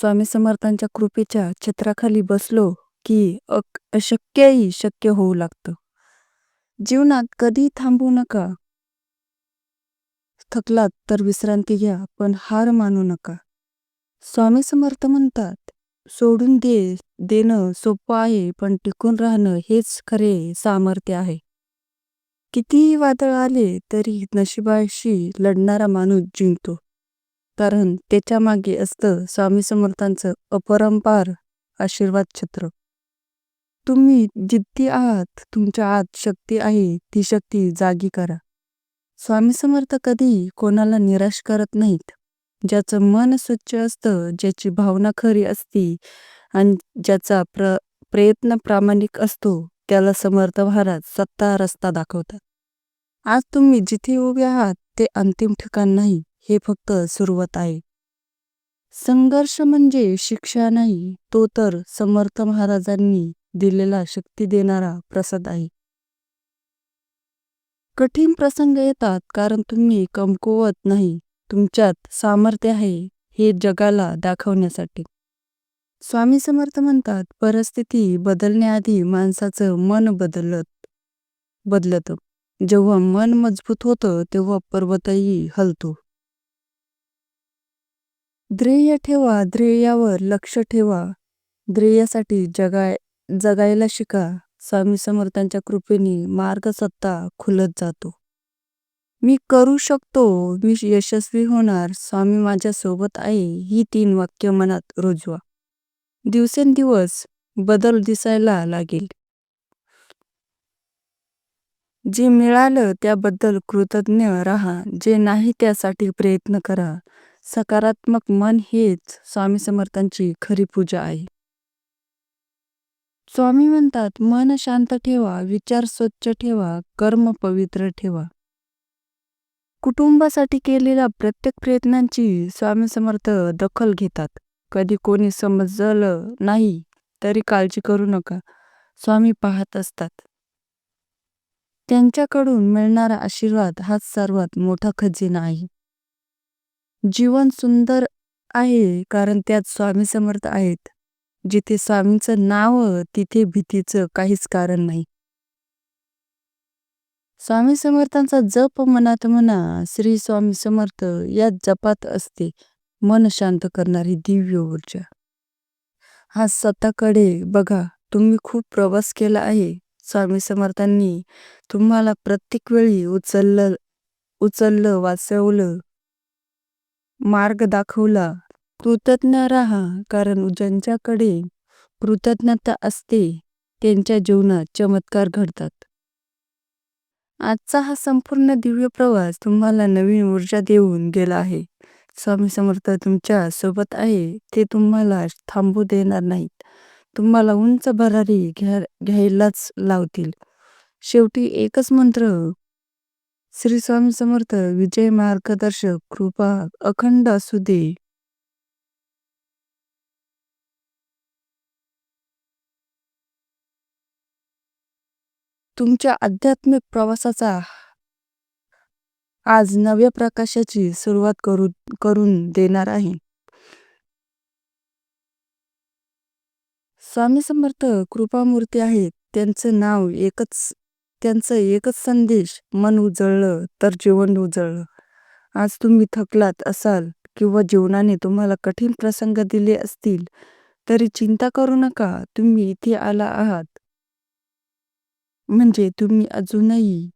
स्वामी समर्थांच्या कृपेच्या छत्राखाली बसलो की अक अशक्यही शक्य होऊ लागतं. जीवनात कधी थांबू नका. थकलात तर विश्रांती घ्या, पण हार मानू नका. स्वामी समर्थ म्हणतात, सोडून दे देणं सोपं आहे, पण टिकून राहणं हेच खरे सामर्थ्य आहे. कितीही वादळ आले तरी नशिबाशी लढणारा माणूस जिंकतो. कारण त्याच्यामागे असतं स्वामी समर्थांचं अपरंपार आशीर्वाद छत्र. तुम्ही जिद्दी आहात, तुमच्या आत शक्ती आहे, ती शक्ती जागी करा. स्वामी समर्थ कधी कोणाला निराश करत नाहीत. ज्याचं मन स्वच्छ असतं, ज्याची भावना खरी असती आणि ज्याचा प्र प्रयत्न प्रामाणिक असतो, त्याला समर्थ महाराज स्वतः रस्ता दाखवतात. आज तुम्ही जिथे उभे आहात ते अंतिम ठिकाण नाही, हे फक्त सुरुवात आहे. संघर्ष म्हणजे शिक्षा नाही, तो तर समर्थ महाराजांनी दिलेला शक्ती देणारा प्रसाद आहे. कठीण प्रसंग येतात कारण तुम्ही कमकुवत नाही, तुमच्यात सामर्थ्य आहे हे जगाला दाखवण्यासाठी. स्वामी समर्थ म्हणतात, परिस्थिती बदलण्याआधी माणसाचं मन बदलत बदलतं. जेव्हा मन मजबूत होतं तेव्हा पर्वतही हलतो. ध्येय ठेवा, ध्येयावर लक्ष ठेवा, ध्येयासाठी जगाय जगायला शिका. स्वामी समर्थांच्या कृपेने मार्ग खुलत जातो. मी करू शकतो, मी यशस्वी होणार, स्वामी माझ्या सोबत आहे, ही तीन वाक्य मनात रुजवा. दिवसेंदिवस बदल दिसायला लागेल. जे मिळालं त्याबद्दल कृतज्ञ राहा, जे नाही त्यासाठी प्रयत्न करा. सकारात्मक मन हेच स्वामी समर्थांची खरी पूजा आहे. स्वामी म्हणतात, मन शांत ठेवा, विचार स्वच्छ ठेवा, कर्म पवित्र ठेवा. कुटुंबासाठी केलेल्या प्रत्येक प्रयत्नांची स्वामी समर्थ दखल घेतात. कधी कोणी समजलं नाही तरी काळजी करू नका, स्वामी पाहत असतात. त्यांच्याकडून मिळणारा आशीर्वाद हाच सर्वात मोठा खजिना आहे. जीवन सुंदर आहे कारण त्यात स्वामी समर्थ आहेत. जिथे स्वामींचं नाव तिथे भीतीचं काहीच कारण नाही. स्वामी समर्थांचा जप मनात म्हणा, श्री स्वामी समर्थ या जपात असते मन शांत करणारी दिव्य ऊर्जा. हा स्वतःकडे बघा, तुम्ही खूप प्रवास केला आहे. स्वामी समर्थांनी तुम्हाला प्रत्येक वेळी उचललं उचललं वाचवलं मार्ग दाखवला. कृतज्ञ राहा, कारण ज्यांच्याकडे कृतज्ञता असते त्यांच्या जीवनात चमत्कार घडतात. आजचा हा संपूर्ण दिव्य प्रवास तुम्हाला नवीन ऊर्जा देऊन गेला आहे. स्वामी समर्थ तुमच्यासोबत आहे, ते तुम्हाला थांबू देणार नाहीत. तुम्हाला उंच भरारी घ्या घ्यायलाच लावतील. शेवटी एकच मंत्र, श्री स्वामी समर्थ विजय मार्गदर्शक कृपा अखंड असू दे. तुमच्या आध्यात्मिक प्रवासाचा आज नव्या प्रकाशाची सुरुवात करू करून देणार आहे. स्वामी समर्थ कृपामूर्ती आहेत. त्यांचं नाव एकच त्यांचं एकच संदेश, मन उजळलं तर जीवन उजळलं. आज तुम्ही थकलात असाल किंवा जीवनाने तुम्हाला कठीण प्रसंग दिले असतील तरी चिंता करू नका. तुम्ही इथे आला आहात म्हणजे तुम्ही अजूनही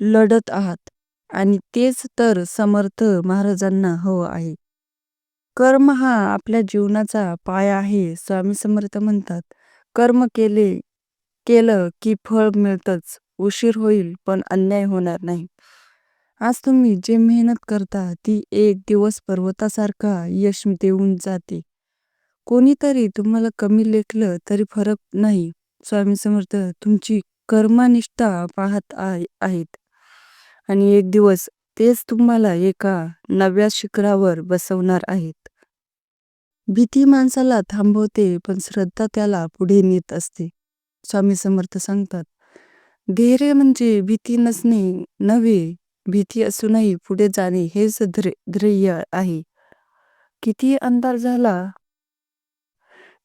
लढत आहात आणि तेच तर समर्थ महाराजांना हवं आहे. कर्म हा आपल्या जीवनाचा पाया आहे. स्वामी समर्थ म्हणतात, कर्म केले केलं की फळ मिळतंच. उशीर होईल पण अन्याय होणार नाही. आज तुम्ही जे मेहनत करता ती एक दिवस पर्वतासारखा यश देऊन जाते. कोणीतरी तुम्हाला कमी लेखलं तरी फरक नाही. स्वामी समर्थ तुमची कर्मनिष्ठा पाहत आहेत आणि एक दिवस तेच तुम्हाला एका नव्या शिखरावर बसवणार आहेत. भीती माणसाला थांबवते पण श्रद्धा त्याला पुढे नेत असते. स्वामी समर्थ सांगतात, धैर्य म्हणजे भीती नसणे नव्हे, भीती असूनही पुढे जाणे हेच ध्येय आहे. किती अंधार झाला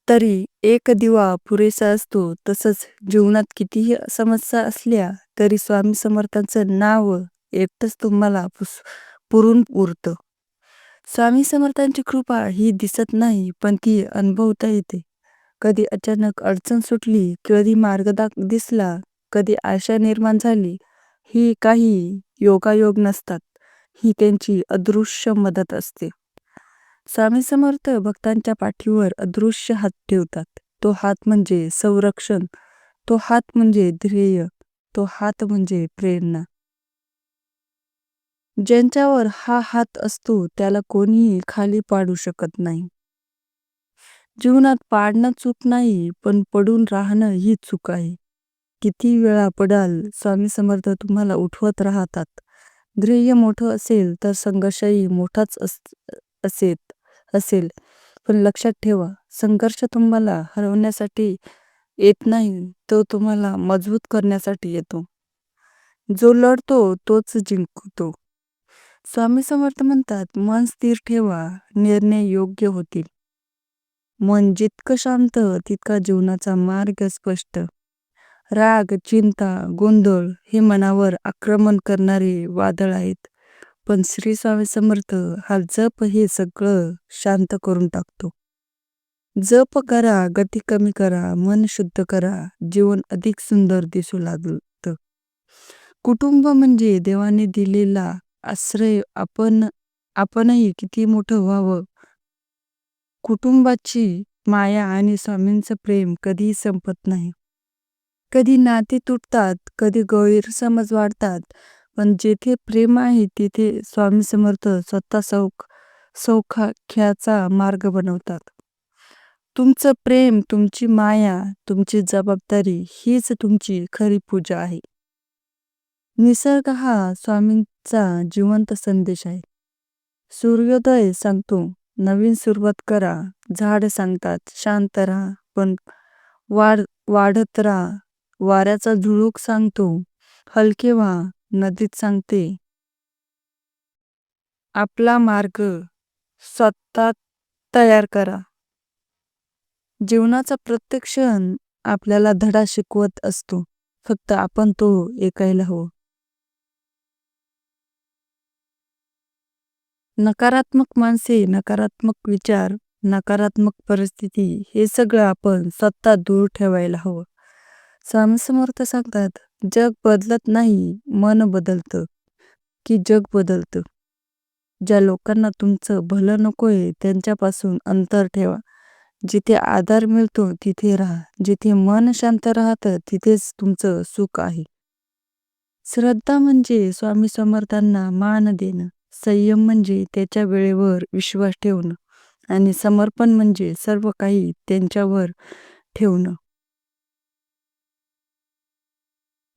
तरी एक दिवा पुरेसा असतो तसंच जीवनात कितीही समस्या असल्या तरी स्वामी समर्थांचं नाव एकटंच तुम्हाला पुस पुरून उरतं स्वामी समर्थांची कृपा ही दिसत नाही पण ती अनुभवता येते कधी अचानक अडचण सुटली कधी मार्ग दिसला कधी आशा निर्माण झाली ही काही योगायोग नसतात. ही त्यांची अदृश्य मदत असते. स्वामी समर्थ भक्तांच्या पाठीवर अदृश्य हात ठेवतात. तो हात म्हणजे संरक्षण तो हात म्हणजे ध्येय तो हात म्हणजे प्रेरणा. ज्यांच्यावर हा हात असतो त्याला कोणीही खाली पाडू शकत नाही. जीवनात पाडणं चूक नाही पण पडून राहणं ही चूक आहे. किती वेळा पडाल स्वामी समर्थ तुम्हाला उठवत राहतात. ध्येय मोठं असेल तर संघर्षही मोठाच असेल असेल. पण लक्षात ठेवा संघर्ष तुम्हाला हरवण्यासाठी येत नाही तो तुम्हाला मजबूत करण्यासाठी येतो. जो लढतो तोच जिंकतो. स्वामी समर्थ म्हणतात मन स्थिर ठेवा निर्णय योग्य होतील. मन जितकं शांत तितका जीवनाचा मार्ग स्पष्ट. राग चिंता गोंधळ हे मनावर आक्रमण करणारे वादळ आहेत. पण श्री स्वामी समर्थ हा जप हे सगळं शांत करून टाकतो. जप करा गती कमी करा मन शुद्ध करा जीवन अधिक सुंदर दिसू लागतं. कुटुंब म्हणजे देवाने दिलेला आश्रय आपण आपणही किती मोठं व्हावं कुटुंबाची माया आणि स्वामींचं प्रेम कधीही संपत नाही. कधी नाते तुटतात कधी गैरसमज वाढतात पण जेथे प्रेम आहे तिथे स्वामी समर्थ स्वतः सौख सौखाख्याचा मार्ग बनवतात. तुमचं प्रेम तुमची माया तुमची जबाबदारी हीच तुमची खरी पूजा आहे. निसर्ग हा स्वामींचा जिवंत संदेश आहे. सूर्योदय सांगतो नवीन सुरुवात करा. झाड सांगतात शांत राहा पण वाढ वाढत राहा. वाऱ्याचा झुळूक सांगतो हलके व्हा नदीत सांगते. आपला मार्ग स्वतः तयार करा. जीवनाचा प्रत्येक क्षण आपल्याला धडा शिकवत असतो. फक्त आपण तो ऐकायला हवं. नकारात्मक माणसे नकारात्मक विचार नकारात्मक परिस्थिती हे सगळं आपण स्वतः दूर ठेवायला हवं. स्वामी समर्थ सांगतात जग बदलत नाही मन बदलतं. की जग बदलतं. ज्या लोकांना तुमचं भलं नकोय त्यांच्यापासून अंतर ठेवा. जिथे आधार मिळतो तिथे राहा. जिथे मन शांत राहतं तिथेच तुमचं सुख आहे. श्रद्धा म्हणजे स्वामी समर्थांना मान देणं. संयम म्हणजे त्याच्या वेळेवर विश्वास ठेवणं आणि समर्पण म्हणजे सर्व काही त्यांच्यावर ठेवणं.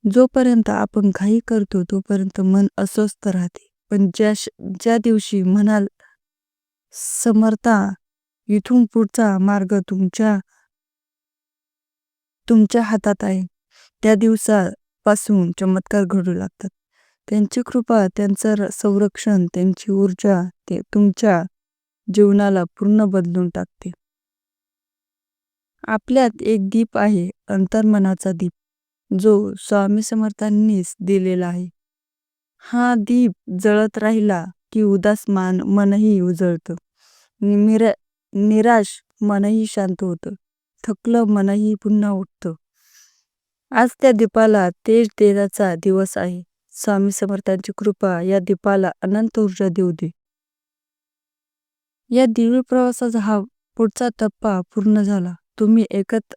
जोपर्यंत आपण घाई करतो तोपर्यंत मन अस्वस्थ राहते. पण ज्या ज्या दिवशी म्हणाल समर्था इथून पुढचा मार्ग तुमच्या तुमच्या हातात आहे त्या दिवसापासून चमत्कार घडू लागतात. त्यांची कृपा त्यांचं संरक्षण त्यांची ऊर्जा ते तुमच्या जीवनाला पूर्ण बदलून टाकते आपल्यात एक दीप आहे अंतर्मनाचा दीप जो स्वामी समर्थांनीच दिलेला आहे. हा दीप जळत राहिला की उदास मान मनही उजळतं. निरा निराश मनही शांत होतं. थकलं मनही पुन्हा उठतं. आज त्या दीपाला तेज देण्याचा दिवस आहे. स्वामी समर्थांची कृपा या दीपाला अनंत ऊर्जा देऊ दे. या दिव्य प्रवासाचा हा पुढचा टप्पा पूर्ण झाला. तुम्ही एकत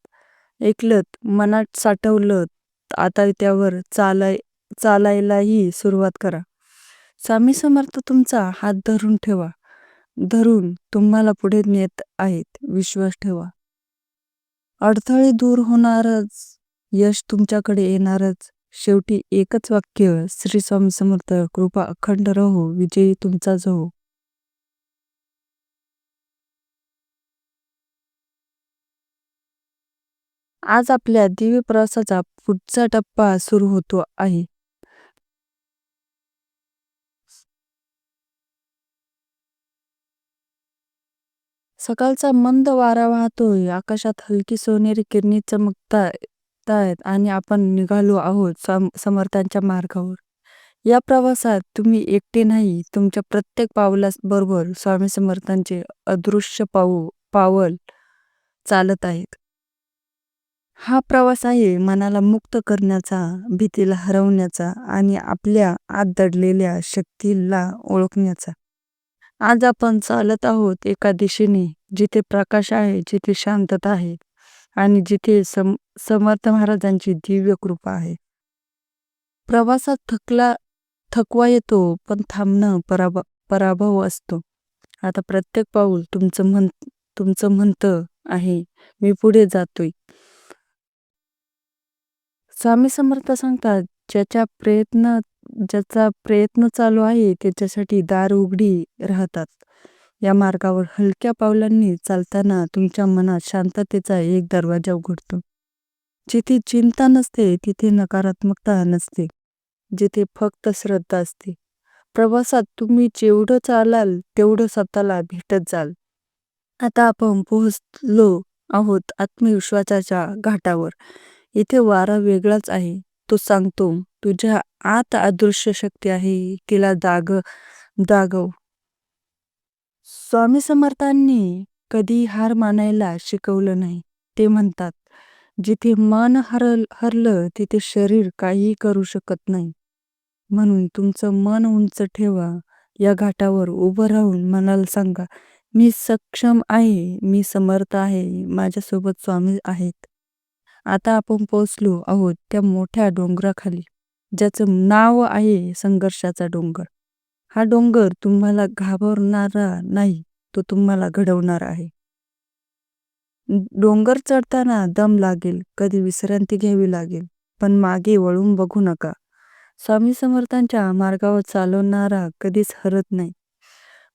ऐकलत मनात साठवलं आता त्यावर चालाय चालायलाही सुरुवात करा. स्वामी समर्थ तुमचा हात धरून ठेवा. धरून तुम्हाला पुढे नेत आहेत. विश्वास ठेवा. अडथळे दूर होणारच यश तुमच्याकडे येणारच. शेवटी एकच वाक्य श्री स्वामी समर्थ कृपा अखंड रहो विजयी तुमचाच हो. आज आपल्या दिव्य प्रवासाचा पुढचा टप्पा सुरू होतो आहे. सकाळचा मंद वारा वाहतोय आकाशात हलकी सोनेरी किरणे आहेत आणि आपण निघालो आहोत सम समर्थांच्या मार्गावर. या प्रवासात तुम्ही एकटे नाही तुमच्या प्रत्येक पावलाबरोबर स्वामी समर्थांचे अदृश्य पाऊ पावल चालत आहेत. हा प्रवास आहे मनाला मुक्त करण्याचा भीतीला हरवण्याचा आणि आपल्या आत दडलेल्या शक्तीला ओळखण्याचा. आज आपण चालत आहोत एका दिशेने जिथे प्रकाश आहे जिथे शांतता आहे. आणि जिथे सम समर्थ महाराजांची दिव्य कृपा आहे. प्रवासात थकला थकवा येतो पण थांबणं पराभ पराभव असतो. आता प्रत्येक पाऊल तुमचं म्हण तुमचं म्हणतं आहे मी पुढे जातोय. स्वामी समर्थ सांगतात ज्याच्या प्रयत्न ज्याचा प्रयत्न चालू आहे त्याच्यासाठी दार उघडी राहतात. या मार्गावर हलक्या पावलांनी चालताना तुमच्या मनात शांततेचा एक दरवाजा उघडतो. जिथे चिंता नसते तिथे नकारात्मकता नसते. जिथे फक्त श्रद्धा असते. प्रवासात तुम्ही जेवढं चालाल तेवढं स्वतःला भेटत जाल. आता आपण पोहोचलो आहोत आत्मविश्वासाच्या घाटावर. इथे वारा वेगळाच आहे. तो सांगतो तुझ्या आत अदृश्य शक्ती आहे. तिला दाग दागव. स्वामी समर्थांनी कधी हार मानायला शिकवलं नाही. ते म्हणतात जिथे मन हरल हरलं तिथे शरीर काहीही करू शकत नाही. म्हणून तुमचं मन उंच ठेवा. या घाटावर उभं राहून मनाला सांगा मी सक्षम आहे मी समर्थ आहे माझ्यासोबत स्वामी आहेत. आता आपण पोचलो आहोत त्या मोठ्या डोंगराखाली ज्याचं नाव आहे संघर्षाचा डोंगर. हा डोंगर तुम्हाला घाबरणारा नाही तो तुम्हाला घडवणार आहे. डोंगर चढताना दम लागेल कधी विश्रांती घ्यावी लागेल पण मागे वळून बघू नका. स्वामी समर्थांच्या मार्गावर चालवणारा कधीच हरत नाही.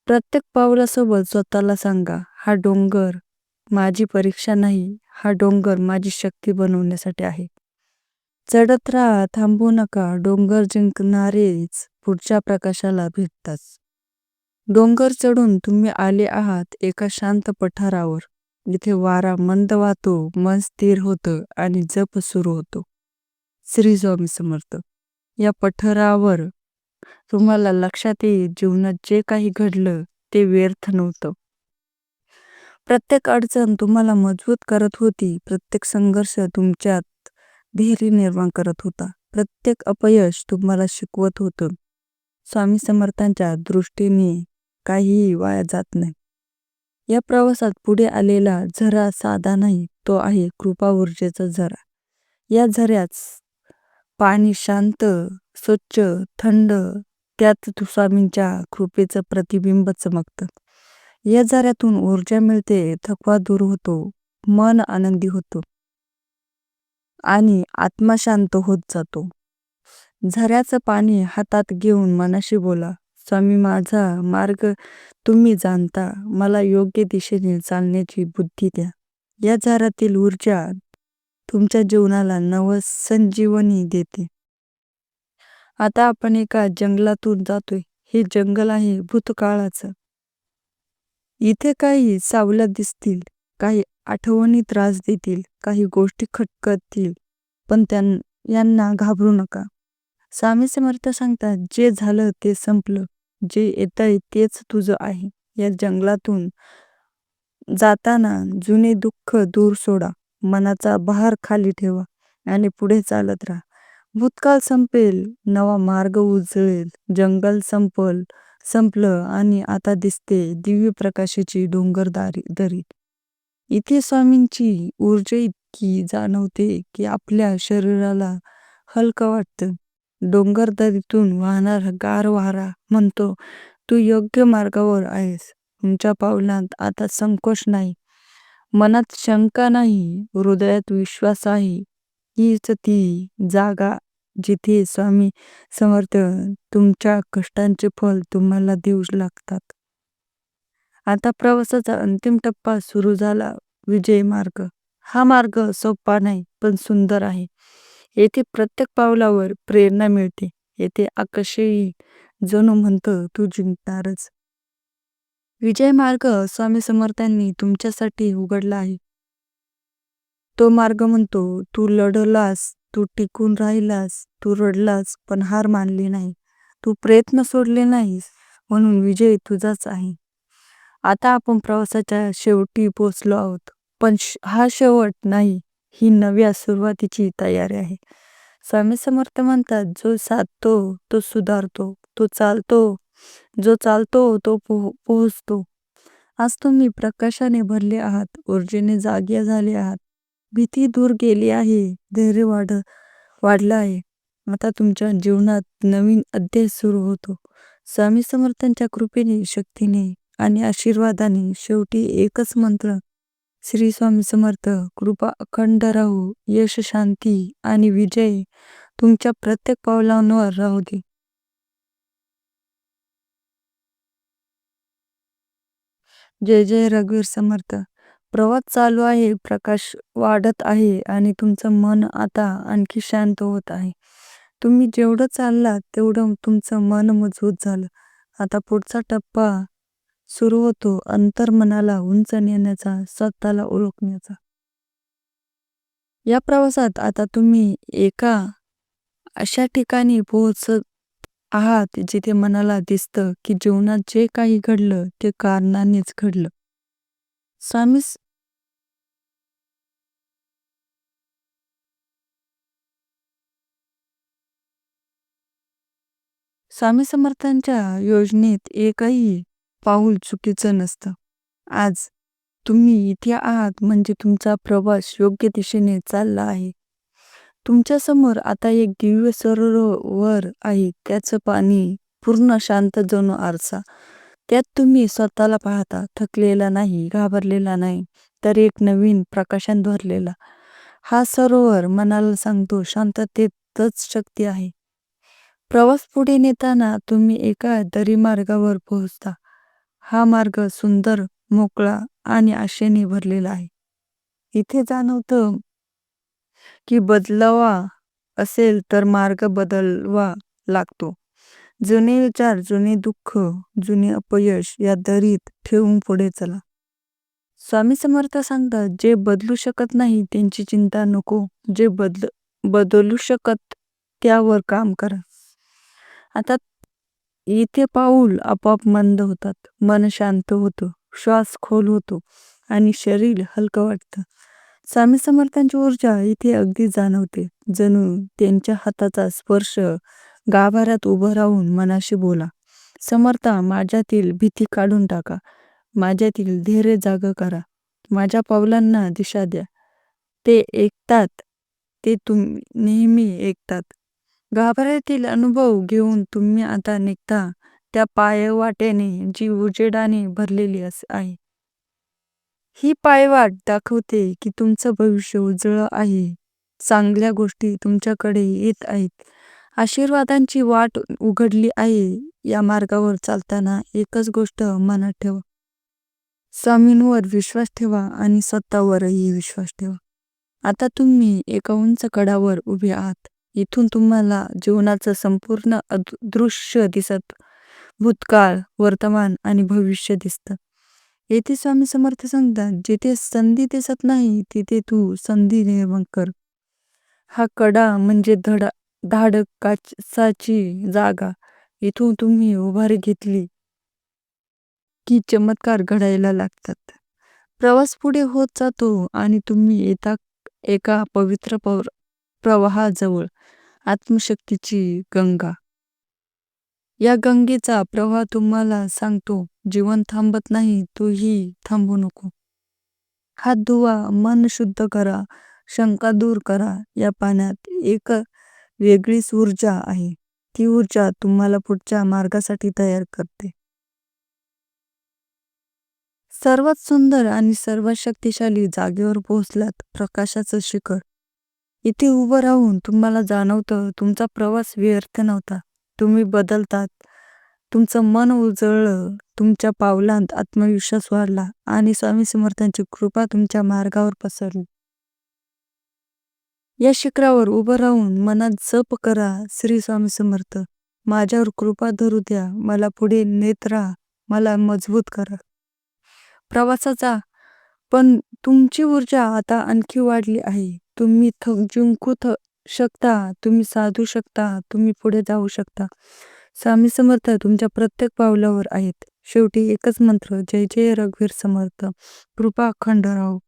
प्रत्येक पावलासोबत स्वतःला सांगा हा डोंगर माझी परीक्षा नाही हा डोंगर माझी शक्ती बनवण्यासाठी आहे. चढत राहा थांबू नका डोंगर जिंकणारेच पुढच्या प्रकाशाला भेटताच. डोंगर चढून तुम्ही आले आहात एका शांत पठारावर. जिथे वारा मंद वाहतो मन स्थिर होतं आणि जप सुरू होतो. श्री स्वामी समर्थ. या पठारावर तुम्हाला लक्षात येईल जीवनात जे काही घडलं ते व्यर्थ नव्हतं. प्रत्येक अडचण तुम्हाला मजबूत करत होती. प्रत्येक संघर्ष तुमच्यात धैर्य निर्माण करत होता. प्रत्येक अपयश तुम्हाला शिकवत होतं. स्वामी समर्थांच्या दृष्टीने काहीही वाया जात नाही. या प्रवासात पुढे आलेला झरा साधा नाही तो आहे कृपा ऊर्जेचा झरा. या झऱ्यात पाणी शांत स्वच्छ थंड त्यात स्वामींच्या कृपेचं प्रतिबिंब चमकतं. या झऱ्यातून ऊर्जा मिळते थकवा दूर होतो मन आनंदी होतो आणि आत्मा शांत होत जातो. झऱ्याचं पाणी हातात घेऊन मनाशी बोला स्वामी माझा मार्ग तुम्ही जाणता. मला योग्य दिशेने चालण्याची बुद्धी द्या. या झऱ्यातील ऊर्जा तुमच्या जीवनाला नव संजीवनी देते. आता आपण एका जंगलातून जातोय. हे जंगल आहे भूतकाळाचं. इथे काही सावल्या दिसतील काही आठवणी त्रास देतील काही गोष्टी खटकतील पण त्यां यांना घाबरू नका. स्वामी समर्थ सांगतात जे झालं ते संपलं. जे येत आहे तेच तुझं आहे. या जंगलातून जाताना जुने दुःख दूर सोडा. मनाचा भार खाली ठेवा आणि पुढे चालत राहा. भूतकाळ संपेल नवा मार्ग उजळेल. जंगल संपल संपलं आणि आता दिसते दिव्य प्रकाशाची डोंगरदारी दरी. इथे स्वामींची ऊर्जा इतकी जाणवते की आपल्या शरीराला हलकं वाटतं. डोंगरदरीतून वाहणारा गार वारा म्हणतो तू योग्य मार्गावर आहेस. तुमच्या पावलांत आता संकोच नाही. मनात शंका नाही. हृदयात विश्वास आहे. हीच ती जागा जिथे स्वामी समर्थ तुमच्या कष्टांचे फल तुम्हाला देऊ लागतात. आता प्रवासाचा अंतिम टप्पा सुरू झाला. विजय मार्ग. हा मार्ग सोपा नाही पण सुंदर आहे. येथे प्रत्येक पावलावर प्रेरणा मिळते. येथे आकाशही जणू म्हणतं तू जिंकणारच. विजय मार्ग स्वामी समर्थांनी तुमच्यासाठी उघडला आहे. तो मार्ग म्हणतो तू लढलास तू टिकून राहिलास तू रडलास पण हार मानली नाही. तू प्रयत्न सोडले नाहीस म्हणून विजय तुझाच आहे. आता आपण प्रवासाच्या शेवटी पोचलो आहोत. पण हा शेवट नाही. ही नव्या सुरुवातीची तयारी आहे. स्वामी समर्थ म्हणतात जो साधतो तो सुधारतो तो चालतो जो चालतो तो पोह पोहोचतो. आज तुम्ही प्रकाशाने भरले आहात ऊर्जेने जागे झाले आहात. भीती दूर गेली आहे धैर्य वाढ वाढलं आहे. आता तुमच्या जीवनात नवीन अध्याय सुरू होतो. स्वामी समर्थांच्या कृपेने शक्तीने आणि आशीर्वादाने शेवटी एकच मंत्र श्री स्वामी समर्थ कृपा अखंड राहू यश शांती आणि विजय तुमच्या प्रत्येक पावलांवर राहू दे. जय जय रघुवीर समर्थ. प्रवास चालू आहे प्रकाश वाढत आहे आणि तुमचं मन आता आणखी शांत होत आहे. तुम्ही जेवढं चाललात तेवढं तुमचं मन मजबूत झालं. आता पुढचा टप्पा सुरू होतो अंतर्मनाला उंच नेण्याचा स्वतःला ओळखण्याचा. या प्रवासात आता तुम्ही एका अशा ठिकाणी पोहोचत आहात जिथे मनाला दिसतं की जीवनात जे काही घडलं ते कारणानेच घडलं. स्वामी स्वामी समर्थांच्या योजनेत एकही पाऊल चुकीचं नसतं. आज तुम्ही इथे आहात म्हणजे तुमचा प्रवास योग्य दिशेने चालला आहे. तुमच्यासमोर आता एक दिव्य सरोवर आहे त्याचं पाणी पूर्ण शांत जणू आरसा. त्यात तुम्ही स्वतःला पाहता थकलेला नाही घाबरलेला नाही तर एक नवीन प्रकाशन भरलेला हा सरोवर मनाला सांगतो शांततेतच शक्ती आहे. प्रवास पुढे नेताना तुम्ही एका दरी मार्गावर पोहोचता. हा मार्ग सुंदर मोकळा आणि आशेने भरलेला आहे. इथे जाणवतं की बदलावा असेल तर मार्ग बदलवा लागतो. जुने विचार जुने दुःख जुने अपयश या दरीत ठेवून पुढे चला. स्वामी समर्थ सांगतात जे बदलू शकत नाही त्यांची चिंता नको. जे बदल बदलू शकत त्यावर काम करा. आता इथे पाऊल आपोआप मंद होतात. मन शांत होतं. श्वास खोल होतो. आणि शरीर हलकं वाटतं. स्वामी समर्थांची ऊर्जा इथे अगदी जाणवते. जणू त्यांच्या हाताचा स्पर्श गाभाऱ्यात उभं राहून मनाशी बोला. समर्था माझ्यातील भीती काढून टाका. माझ्यातील धैर्य जागं करा. माझ्या पावलांना दिशा द्या. ते ऐकतात. ते तुम्ही नेहमी ऐकतात. गाभाऱ्यातील अनुभव घेऊन तुम्ही आता निघता. त्या पायवाटेने जी उजेडाने भरलेली अस आहे. ही पायवाट दाखवते की तुमचं भविष्य उजळं आहे. चांगल्या गोष्टी तुमच्याकडे येत आहेत. आशीर्वादांची वाट उघडली आहे. या मार्गावर चालताना एकच गोष्ट मनात ठेवा. स्वामींवर विश्वास ठेवा आणि स्वतःवरही विश्वास ठेवा. आता तुम्ही एका उंच कडावर उभे आहात. इथून तुम्हाला जीवनाचं संपूर्ण दृश्य दिसत. भूतकाळ वर्तमान आणि भविष्य दिसतं. येथे स्वामी समर्थ सांगतात जिथे संधी दिसत नाही तिथे तू संधी निर्माण कर. हा कडा म्हणजे धडा धाडकाची जागा. इथून तुम्ही उभारी घेतली की चमत्कार घडायला लागतात. प्रवास पुढे होत जातो आणि तुम्ही येता एका पवित्र पौर- प्रवाहाजवळ आत्मशक्तीची गंगा. या गंगेचा प्रवाह तुम्हाला सांगतो जीवन थांबत नाही तूही थांबू नको. हात धुवा मन शुद्ध करा शंका दूर करा या पाण्यात एक वेगळीच ऊर्जा आहे. ती ऊर्जा तुम्हाला पुढच्या मार्गासाठी तयार करते. सर्वात सुंदर आणि सर्वात शक्तिशाली जागेवर पोहोचलात प्रकाशाचं शिखर. इथे उभं राहून तुम्हाला जाणवतं तुमचा प्रवास व्यर्थ नव्हता. तुम्ही बदलतात. तुमचं मन उजळलं. तुमच्या पावलांत आत्मविश्वास वाढला आणि स्वामी समर्थांची कृपा तुमच्या मार्गावर पसरली. या शिखरावर उभं राहून मनात जप करा श्री स्वामी समर्थ. माझ्यावर कृपा धरू द्या. मला पुढे नेत राहा. मला मजबूत करा. प्रवासाचा पण तुमची ऊर्जा आता आणखी वाढली आहे. तुम्ही थक जिंकू थ शकता. तुम्ही साधू शकता. तुम्ही पुढे जाऊ शकता. स्वामी समर्थ तुमच्या प्रत्येक पावलावर आहेत. शेवटी एकच मंत्र जय जय रघुवीर समर्थ. कृपा अखंड राहो.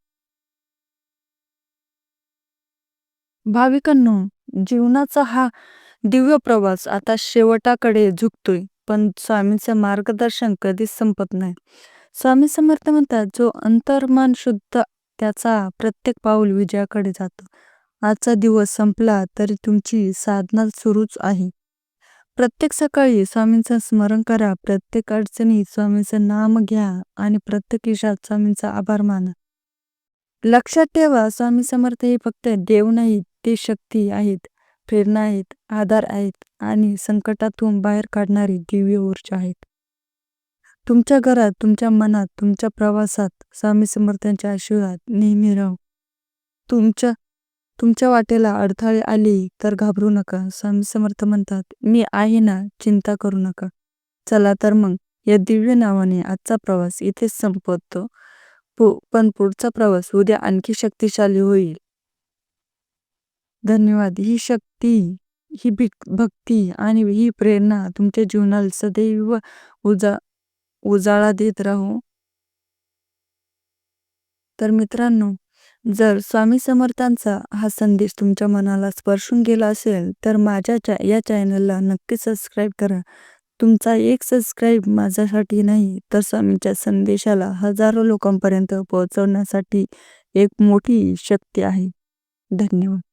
भाविकांनो जीवनाचा हा दिव्य प्रवास आता शेवटाकडे झुकतोय पण स्वामींचं मार्गदर्शन कधीच संपत नाही. स्वामी समर्थ म्हणतात जो अंतर्मन शुद्ध त्याचा प्रत्येक पाऊल विजयाकडे जातो. आजचा दिवस संपला तरी तुमची साधना सुरूच आहे. प्रत्येक सकाळी स्वामींचं स्मरण करा प्रत्येक अडचणीत स्वामींचं नाम घ्या आणि प्रत्येक यशात स्वामींचा आभार माना. लक्षात ठेवा स्वामी समर्थ हे फक्त देव नाहीत ते शक्ती आहेत प्रेरणा आहेत आधार आहेत आणि संकटातून बाहेर काढणारी दिव्य ऊर्जा आहेत. तुमच्या घरात तुमच्या मनात तुमच्या प्रवासात स्वामी समर्थांचे आशीर्वाद नेहमी राहू. तुमच्या तुमच्या वाटेला अडथळे आले तर घाबरू नका. स्वामी समर्थ म्हणतात मी आहे ना चिंता करू नका. चला तर मग या दिव्य नावाने आजचा प्रवास इथेच संपवतो. पु- पण पुढचा प्रवास उद्या आणखी शक्तिशाली होईल. धन्यवाद. ही शक्ती ही भिक- भक्ती आणि ही प्रेरणा तुमच्या जीवनाला सदैव उजा उजाळा देत राहू. तर मित्रांनो जर स्वामी समर्थांचा हा संदेश तुमच्या मनाला स्पर्शून गेला असेल तर माझ्या चा या चॅनलला नक्की सबस्क्राईब करा. तुमचा एक सबस्क्राईब माझ्यासाठी नाही तर स्वामींच्या संदेशाला हजारो लोकांपर्यंत पोहोचवण्यासाठी एक मोठी शक्ती आहे. धन्यवाद.